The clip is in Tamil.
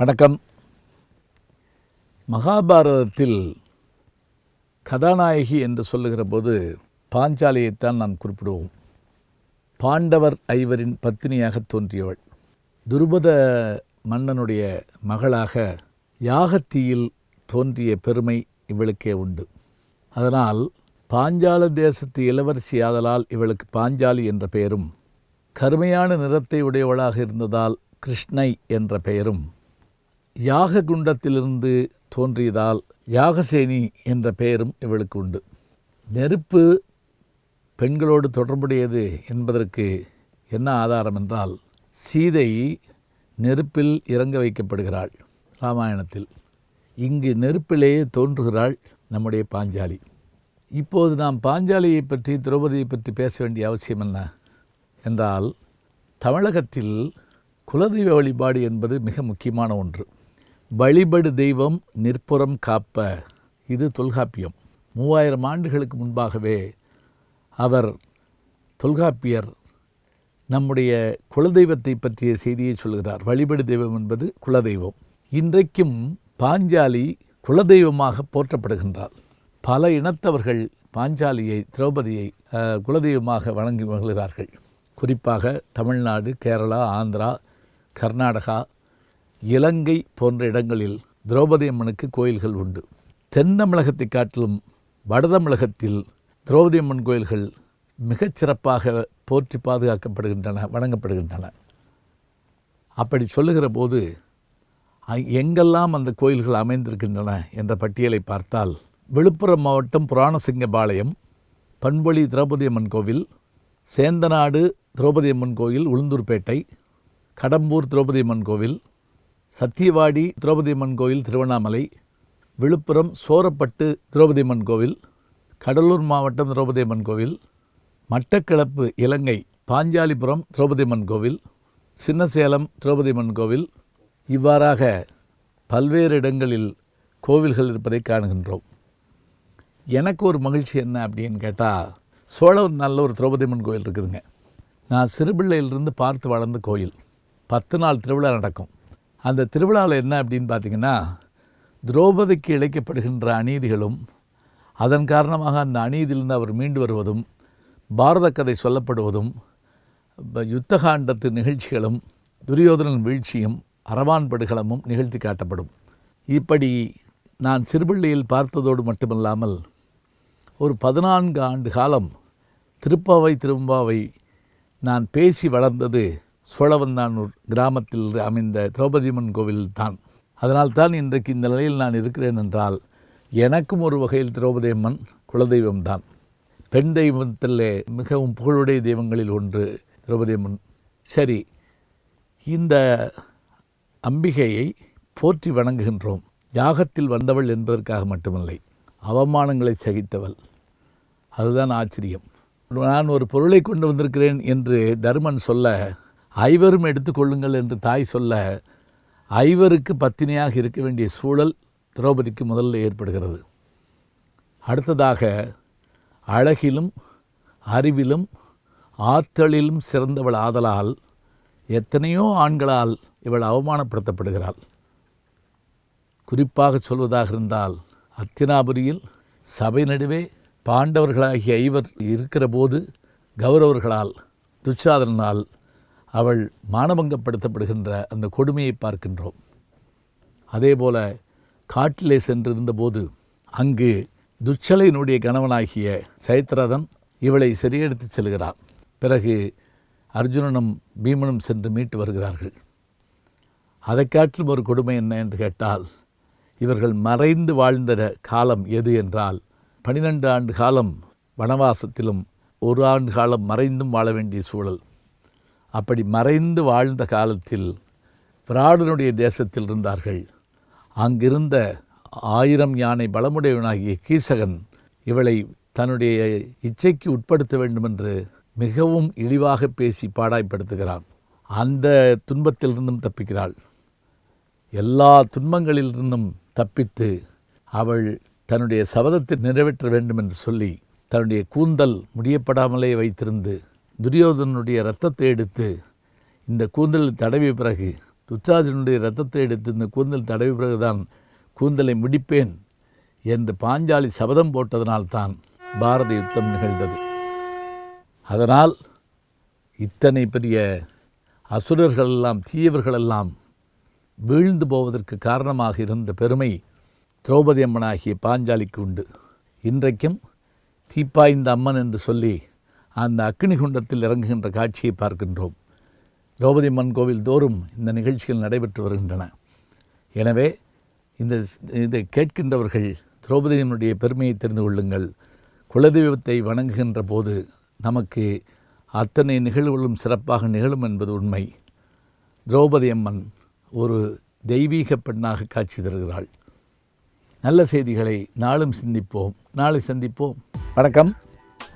வணக்கம். மகாபாரதத்தில் கதாநாயகி என்று சொல்லுகிற போது பாஞ்சாலியைத்தான் நான் குறிப்பிடுவோம். பாண்டவர் ஐவரின் பத்தினியாக தோன்றியவள். துருபத மன்னனுடைய மகளாக யாகத்தீயில் தோன்றிய பெருமை இவளுக்கே உண்டு. அதனால் பாஞ்சால தேசத்து இளவரசி ஆதலால் இவளுக்கு பாஞ்சாலி என்ற பெயரும் கருமையான நிறத்தை உடையவளாக இருந்ததால் கிருஷ்ணை என்ற பெயரும் யாக குண்டத்திலிருந்து தோன்றியதால் யாகசேனி என்ற பெயரும் இவளுக்கு உண்டு. நெருப்பு பெண்களோடு தொடர்புடையது என்பதற்கு என்ன ஆதாரம் என்றால் சீதை நெருப்பில் இறங்க வைக்கப்படுகிறாள் ராமாயணத்தில். இங்கு நெருப்பிலேயே தோன்றுகிறாள் நம்முடைய பாஞ்சாலி. இப்போது நாம் பாஞ்சாலியை பற்றி திரௌபதியை பற்றி பேச வேண்டிய அவசியம் என்ன என்றால் தமிழகத்தில் குலதெய்வ வழிபாடு என்பது மிக முக்கியமான ஒன்று. வழிபடு தெய்வம் நிற்புறம் காப்ப. இது தொல்காப்பியம். மூவாயிரம் ஆண்டுகளுக்கு முன்பாகவே அவர் தொல்காப்பியர். நம்முடைய குலதெய்வத்தை பற்றிய செய்தியை சொல்கிறார். வழிபடு தெய்வம் என்பது குலதெய்வம். இன்றைக்கும் பாஞ்சாலி குலதெய்வமாக போற்றப்படுகின்றார். பல இனத்தவர்கள் பாஞ்சாலியை திரௌபதியை குலதெய்வமாக வணங்கி மகிழ்கிறார்கள். குறிப்பாக தமிழ்நாடு கேரளா ஆந்திரா கர்நாடகா இலங்கை போன்ற இடங்களில் திரௌபதி அம்மனுக்கு கோயில்கள் உண்டு. தென் தமிழகத்தை காட்டிலும் வட தமிழகத்தில் திரௌபதி அம்மன் கோயில்கள் மிகச் சிறப்பாக போற்றி பாதுகாக்கப்படுகின்றன வணங்கப்படுகின்றன. அப்படி சொல்லுகிற போது எங்கெல்லாம் அந்த கோயில்கள் அமைந்திருக்கின்றன என்ற பட்டியலை பார்த்தால் விழுப்புரம் மாவட்டம் புராணசிங்கபாளையம் பண்பொழி திரௌபதி அம்மன் கோவில் சேந்தநாடு திரௌபதி அம்மன் கோயில் உளுந்தூர்பேட்டை கடம்பூர் திரௌபதி அம்மன் கோவில் சத்தியவாடி திரௌபதி அம்மன் கோயில் திருவண்ணாமலை விழுப்புரம் சோரப்பட்டு திரௌபதி அம்மன் கோவில் கடலூர் மாவட்டம் திரௌபதி அம்மன் கோவில் மட்டக்களப்பு இலங்கை பாஞ்சாலிபுரம் திரௌபதி அம்மன் கோவில் சின்னசேலம் திரௌபதி அம்மன் கோவில் இவ்வாறாக பல்வேறு இடங்களில் கோவில்கள் இருப்பதை காணுகின்றோம். எனக்கு ஒரு மகிழ்ச்சி என்ன அப்படின்னு கேட்டால் சோழவன் நல்ல ஒரு திரௌபதி அம்மன் கோயில் இருக்குதுங்க. நான் சிறுபிள்ளையிலிருந்து பார்த்து வளர்ந்த கோயில். பத்து நாள் திருவிழா நடக்கும். அந்த திருவிழாவில் என்ன அப்படின்னு பார்த்தீங்கன்னா திரௌபதிக்கு இழைக்கப்படுகின்ற அநீதிகளும் அதன் காரணமாக அந்த அநீதியிலிருந்து அவர் மீண்டு வருவதும் பாரத கதை சொல்லப்படுவதும் யுத்தகாண்டத்து நிகழ்ச்சிகளும் துரியோதனன் வீழ்ச்சியும் அரவான் படுகளமும் நிகழ்த்தி காட்டப்படும். இப்படி நான் சிறுபிள்ளையில் பார்த்ததோடு மட்டுமல்லாமல் ஒரு பதினான்கு ஆண்டு காலம் திருப்பாவை திரும்பாவை நான் பேசி வளர்ந்தது சோழவந்தானூர் கிராமத்தில் அமைந்த திரௌபதியம்மன் கோவில் தான். அதனால்தான் இன்றைக்கு இந்த நிலையில் நான் இருக்கிறேன் என்றால் எனக்கும் ஒரு வகையில் திரௌபதியம்மன் குலதெய்வம்தான் பெண் தெய்வத்திலே மிகவும் புகழுடைய தெய்வங்களில் ஒன்று திரௌபதியம்மன். சரி இந்த அம்பிகையை போற்றி வணங்குகின்றோம். யாகத்தில் வந்தவள் என்பதற்காக மட்டுமில்லை அவமானங்களை சகித்தவள். அதுதான் ஆச்சரியம். நான் ஒரு பொருளை கொண்டு வந்திருக்கிறேன் என்று தருமன் சொல்ல ஐவரும் எடுத்துக்கொள்ளுங்கள் என்று தாய் சொல்ல ஐவருக்கு பத்தினியாக இருக்க வேண்டிய சூழல் திரௌபதிக்கு முதல்ல ஏற்படுகிறது. அடுத்ததாக அழகிலும் அறிவிலும் ஆற்றலிலும் சிறந்தவள் ஆதலால் எத்தனையோ ஆண்களால் இவள் அவமானப்படுத்தப்படுகிறாள். குறிப்பாக சொல்வதாக இருந்தால் அத்தினாபுரியில் சபை நடுவே பாண்டவர்களாகிய ஐவர் இருக்கிற போது கௌரவர்களால் துச்சாதனால் அவள் மானபங்கப்படுத்தப்படுகின்ற அந்த கொடுமையை பார்க்கின்றோம். அதேபோல காட்டிலே சென்றிருந்தபோது அங்கு துச்சலையினுடைய கணவனாகிய சைத்ரதன் இவளை சிறையெடுத்துச் செல்கிறான். பிறகு அர்ஜுனனும் பீமனும் சென்று மீட்டு வருகிறார்கள். அதைக் காட்டிலும் ஒரு கொடுமை என்ன என்று கேட்டால் இவர்கள் மறைந்து வாழ்ந்த காலம் எது என்றால் பனிரெண்டு ஆண்டு காலம் வனவாசத்திலும் ஒரு ஆண்டு காலம் மறைந்தும் வாழ வேண்டிய சூழல். அப்படி மறைந்து வாழ்ந்த காலத்தில் பிராடனுடைய தேசத்தில் இருந்தார்கள். அங்கிருந்த ஆயிரம் யானை பலமுடையவனாகிய கீசகன் இவளை தன்னுடைய இச்சைக்கு உட்படுத்த வேண்டுமென்று மிகவும் இழிவாக பேசி பாடாய்ப்படுத்துகிறான். அந்த துன்பத்திலிருந்தும் தப்பிக்கிறாள். எல்லா துன்பங்களிலிருந்தும் தப்பித்து அவள் தன்னுடைய சபதத்தை நிறைவேற்ற வேண்டும் என்று சொல்லி தன்னுடைய கூந்தல் முடியப்படாமலே வைத்திருந்து துரியோதனனுடைய ரத்தத்தை எடுத்து இந்த கூந்தலில் தடவிய பிறகு துச்சாதனுடைய ரத்தத்தை எடுத்து இந்த கூந்தல் தடவி பிறகுதான் கூந்தலை முடிப்பேன் என்று பாஞ்சாலி சபதம் போட்டதனால்தான் பாரத யுத்தம் நிகழ்ந்தது. அதனால் இத்தனை பெரிய அசுரர்கள் எல்லாம் தீயவர்களெல்லாம் வீழ்ந்து போவதற்கு காரணமாக இருந்த பெருமை திரௌபதி அம்மனாகிய பாஞ்சாலிக்கு உண்டு. இன்றைக்கும் தீப்பாய்ந்த அம்மன் என்று சொல்லி அந்த அக்னி குண்டத்தில் இறங்குகின்ற காட்சியை பார்க்கின்றோம். திரௌபதி அம்மன் கோவில் தோறும் இந்த நிகழ்ச்சிகள் நடைபெற்று வருகின்றன. எனவே இந்த இதை கேட்கின்றவர்கள் திரௌபதியினுடைய பெருமையை தெரிந்து கொள்ளுங்கள். குலதெய்வத்தை வணங்குகின்ற போது நமக்கு அத்தனை நிகழ்வுகளும் சிறப்பாக நிகழும் என்பது உண்மை. திரௌபதி அம்மன் ஒரு தெய்வீக பெண்ணாக காட்சி தருகிறாள். நல்ல செய்திகளை நாளும் சிந்திப்போம். நாளை சந்திப்போம். வணக்கம்.